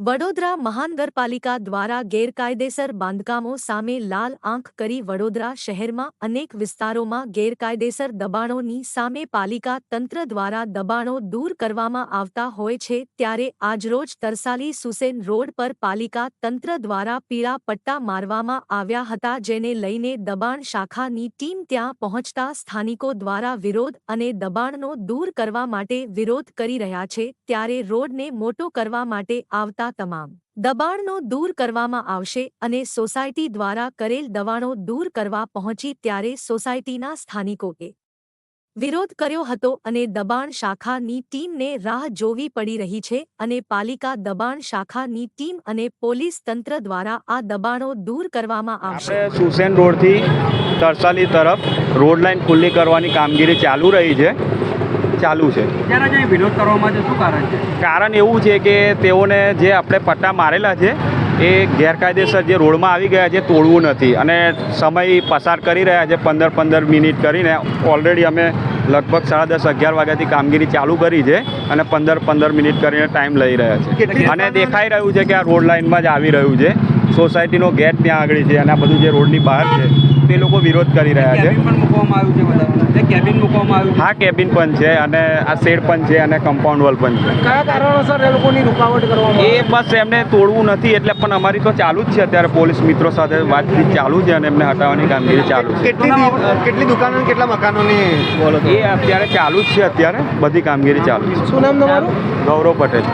વડોદરા મહાનગરપાલિકા દ્વારા ગેરકાયદેસર બાંધકામો સામે લાલ આંખ કરી વડોદરા શહેરમાં અનેક વિસ્તારોમાં ગેરકાયદેસર દબાણોની સામે પાલિકા તંત્ર દ્વારા દબાણો દૂર કરવામાં આવતા હોય છે ત્યારે આજરોજ તરસાલી સુસેન રોડ પર પાલિકા તંત્ર દ્વારા પીળા પટ્ટા મારવામાં આવ્યા હતા જેને લઈને દબાણ શાખાની ટીમ ત્યાં પહોંચતા સ્થાનિકો દ્વારા વિરોધ અને દબાણનો દૂર કરવા માટે વિરોધ કરી રહ્યા છે ત્યારે રોડને મોટો કરવા માટે આવતા તમામ દબાણનો દૂર કરવામાં આવશે અને સોસાયટી દ્વારા કરેલ દબાણો દૂર કરવા પહોંચી ત્યારે સોસાયટીના સ્થાનિકોએ વિરોધ કર્યો હતો અને દબાણ શાખાની ટીમને રાહ જોવી પડી રહી છે અને પાલિકા દબાણ શાખાની ટીમ અને પોલીસ તંત્ર દ્વારા આ દબાણો દૂર કરવામાં આવશે. સુસેન રોડથી તરસાલી તરફ રોડ લાઇન ખુલ્લી કરવાની કામગીરી ચાલુ રહી છે. ચાલુ છે. વિરોધ કરવામાં શું કારણ છે? કારણ એવું છે કે તેઓને જે આપણે પટ્ટા મારેલા છે એ ગેરકાયદેસર જે રોડમાં આવી ગયા છે તોડવું નથી. અને સમય પસાર કરી રહ્યા છે પંદર પંદર મિનિટ કરીને. ઓલરેડી અમે લગભગ સાડા દસ અગિયાર વાગ્યાથી કામગીરી ચાલુ કરી છે અને પંદર પંદર મિનિટ કરીને ટાઈમ લઈ રહ્યા છે. અને દેખાઈ રહ્યું છે કે આ રોડ લાઇનમાં જ આવી રહ્યું છે. સોસાયટીનો ગેટ ત્યાં આગળ છે અને આ બધું જે રોડની બહાર છે તે લોકો વિરોધ કરી રહ્યા છે કેબિન પણ મૂકવામાં આવ્યું છે બધા આવ્યું હા કેબિન પણ છે અને આ શેડ પણ છે અને કમ્પાઉન્ડ વોલ પણ છે. કયા કારણોસર એ લોકોની રૂકાવટ કરવામાં એ બસ એમને તોડવું નથી એટલે પણ અમારી તો ચાલુ જ છે અત્યારે પોલીસ મિત્રો સાથે વાતચીત ચાલુ છે અને એમને હટાવવાની કામગીરી ચાલુ છે. કેટલી કેટલી દુકાનો કેટલા મકાનોની બોલો એ અત્યારે ચાલુ જ છે અત્યારે બધી કામગીરી ચાલુ છે. શું નામ તમારું? ગૌરવ પટેલ.